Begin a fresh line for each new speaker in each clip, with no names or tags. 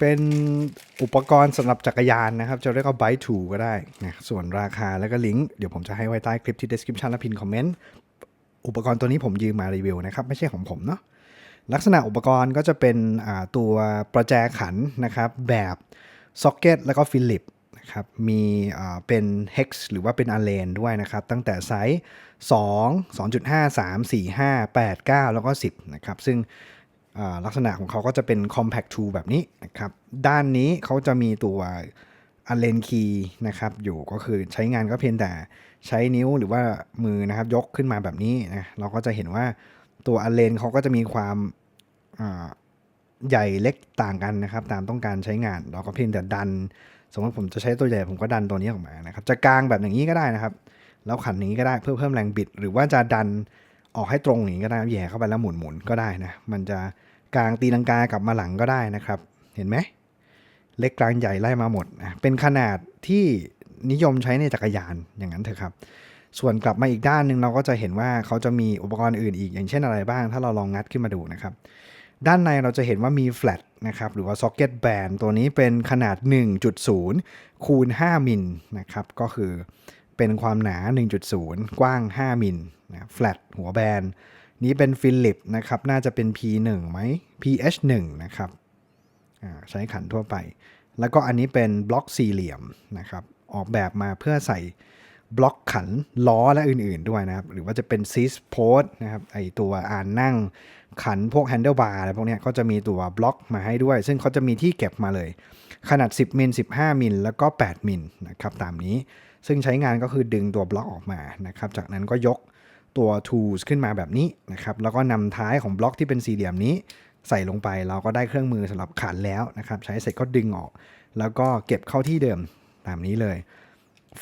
เป็นอุปกรณ์สำหรับจักรยานนะครับ จะเรียกว่า Bike 2ก็ได้นะส่วนราคาแล้วก็ลิงก์เดี๋ยวผมจะให้ไว้ใต้คลิปที่ description และพินคอมเมนต์อุปกรณ์ตัวนี้ผมยืมมารีวิวนะครับ ไม่ใช่ของผมเนาะลักษณะอุปกรณ์ก็จะเป็นตัวประแจขันนะครับ แบบซ็อกเก็ตแล้วก็ฟิลิปนะครับมีเป็น hex หรือว่าเป็นอะเลนด้วยนะครับ ตั้งแต่ไซส์ 2 2.5 3 4 5 8 9 แล้วก็ 10 นะครับ ซึ่ง ลักษณะของเขาก็จะเป็น compact tool แบบนี้นะครับ ด้านนี้เขาจะมีตัว a l l e n key นะครับอยู่ก็คือใช้งานก็เพียงแต่ใช้นิ้วหรือว่ามือนะครับยกขึ้นมาแบบนี้นะเราก็จะเห็นว่าตัว a l l e n เขาก็จะมีความใหญ่เล็กต่างกันนะครับ ตามต้องการใช้งาน เราก็เพียงแต่ดัน สมมติผมจะใช้ตัวใหญ่ผมก็ดันตัวนี้ออกมานะครับ จะกลางแบบอย่างนี้ก็ได้นะครับ แล้วขันอย่างนี้ก็ได้เพื่อเพิ่มแรงบิด หรือว่าจะดัน ออกให้ตรงอย่างนี้ก็ได้แหย่เข้าไปแล้วหมุนหมุนก็ได้นะ มันจะกลางตีลังกากลับมาหลังก็ได้นะครับ เห็นไหม เล็กกลางใหญ่ไล่มาหมดนะเป็นขนาดที่นิยมใช้ในจักรยานอย่างนั้นเถอะครับ ส่วนกลับมาอีกด้านหนึ่งเราก็จะเห็นว่าเขาจะมีอุปกรณ์อื่นอีกอย่างเช่นอะไรบ้าง ถ้าเราลองงัดขึ้นมาดูนะครับ ด้านในเราจะเห็นว่ามีแฟลตนะครับหรือว่าซ็อกเก็ตแบนตัวนี้เป็นขนาด 1.0 คูณ 5 มิลนะครับ ก็คือ เป็นความหนา 1.0 กว้าง 5 มิลนะแฟลตหัวแบน นี้เป็นฟิลิปนะครับ น่าจะเป็น P1 ไหม PH1 นะครับใช้ขันทั่วไป แล้วก็อันนี้เป็นบล็อกสี่เหลี่ยมนะครับ ออกแบบมาเพื่อใส่ บล็อกขันล้อและอื่นๆด้วยนะครับ หรือว่าจะเป็นซีสโพสนะครับไอตัวอ่านนั่งขันพวกแฮนเดิลบาร์อะไรพวกนี้ก็จะมีตัวบล็อกมาให้ด้วย ซึ่งเขาจะมีที่เก็บมาเลย ขนาด 10 มิล 15 มิล แล้วก็ 8 มิลนะครับตามนี้ซึ่งใช้งานก็คือดึงตัวบล็อกออกมานะครับจากนั้นก็ยกตัว tools ขึ้นมาแบบนี้นะครับแล้วก็นำท้ายของบล็อกที่เป็นสี่เหลี่ยมนี้ ใส่ลงไปเราก็ได้เครื่องมือสำหรับขันแล้วนะครับใช้เสร็จก็ดึงออก แล้วก็เก็บเข้าที่เดิมตามนี้เลย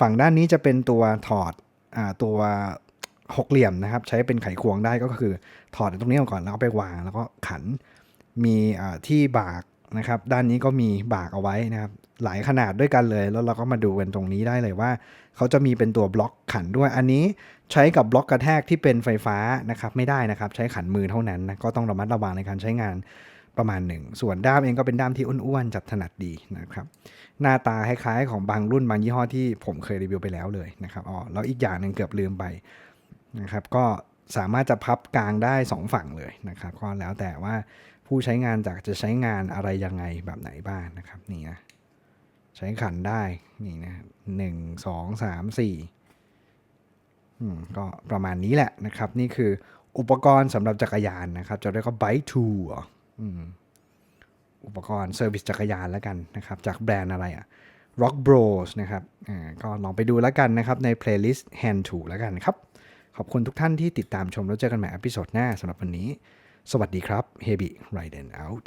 ฝั่งด้านนี้จะเป็นตัวถอดอตัวหกเหลี่ยมนะครับ ใช้เป็นไขควงได้ก็คือถอดตรงนี้ออกก่อนแล้วก็ไปวาง แล้วก็ขันมีที่บากนะครับ ด้านนี้ก็มีบากเอาไว้นะครับ หลายขนาดด้วยกันเลย แล้วเราก็มาดูกันตรงนี้ได้เลยว่า เขาจะมีเป็นตัวบล็อกขันด้วย อันนี้ใช้กับบล็อกกระแทกที่เป็นไฟฟ้านะครับ ไม่ได้นะครับ ใช้ขันมือเท่านั้นนะก็ต้องระมัดระวังในการใช้งาน ประมาณหนึ่ง ส่วนด้ามเองก็เป็นด้ามที่อ้วนๆจับถนัดดีนะครับ หน้าตาคล้ายๆของบางรุ่นบางยี่ห้อที่ผมเคยรีวิวไปแล้วเลยนะครับ อ๋อ แล้วอีกอย่างหนึ่งเกือบลืมไปนะครับ ก็สามารถจะพับกลางได้ 2 ฝั่งเลยนะครับ ก็แล้วแต่ว่าผู้ใช้งานจากจะใช้งานอะไรยังไงแบบไหนบ้างนะครับ นี่นะ ใช้ขันได้ นี่นะหนึ่งสองสามสี่อืมก็ประมาณนี้แหละนะครับ นี่คืออุปกรณ์สำหรับจักรยานนะครับ จะเรียกว่า Bike t o o อุปกรณ์เซอร์วิสจักรยานแล้วกันนะครับ จากแบรนด์อะไรอะ Rock Bros นะครับก็ลองไปดูแล้วกันนะครับ ใน playlist Hand Tool แล้วกันครับ ขอบคุณทุกท่านที่ติดตามชมแล้วเจอกันใหม่อพิโซดหน้าสำหรับวันนี้ สวัสดีครับ Heavy Riden Out